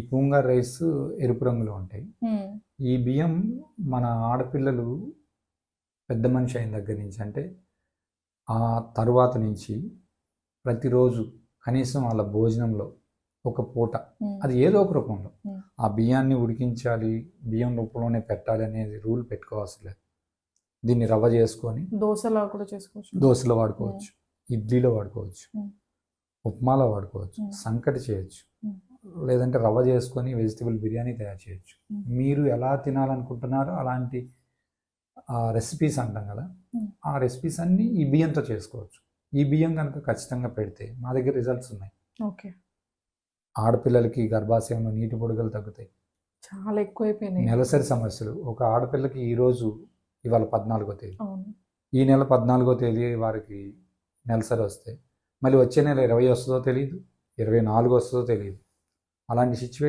పూంగా rice ఎరుపు రంగులో ఉంటాయి ఈ బియ్యం మన ఆడపిల్లలు పెద్ద మనిషి అయిన దగ్గర నుంచి అంటే ఆ తరువాత నుంచి ప్రతిరోజు కనీసం వాళ్ళ భోజనంలో ఒక పూట అది ఏదో ఒక రూపంలో. ఆ బియ్యాన్ని ఉడికించాలి బియ్యం రూపంలోనే పెట్టాలి అనేది రూల్ పెట్టుకోవాల్సిన లేదు దీన్ని రవ్వ చేసుకొని దోశలా కూడా చేసుకోవచ్చు దోశలో వాడుకోవచ్చు ఇడ్లీలో వాడుకోవచ్చు. ఉప్మాలో వాడుకోవచ్చు. సంకటి చేయొచ్చు. లేదంటే రవ్వ చేసుకొని వెజిటబుల్ బిర్యానీ తయారు చేయొచ్చు. మీరు ఎలా తినాలనుకుంటున్నారో అలాంటి రెసిపీస్ అంటాం కదా. ఆ రెసిపీస్ అన్నీ ఈ బియ్యంతో చేసుకోవచ్చు. ఈ బియ్యం కనుక ఖచ్చితంగా పెడితే మా దగ్గర రిజల్ట్స్ ఉన్నాయి. ఓకే. ఆడపిల్లలకి గర్భాశయంలో నీటి పొడుగలు తగ్గుతాయి. చాలా ఎక్కువైపోయినాయి. నెలసరి సమస్యలు. ఒక ఆడపిల్లకి ఈరోజు ఇవాళ పద్నాలుగో తేదీ. ఈ నెల పద్నాలుగో తేదీ వారికి నెలసరి వస్తే మళ్ళీ వచ్చే నెల ఇరవై వస్తుందో తెలియదు ఇరవై నాలుగు వస్తుందో తెలియదు అలాంటి సిచ్యువేషన్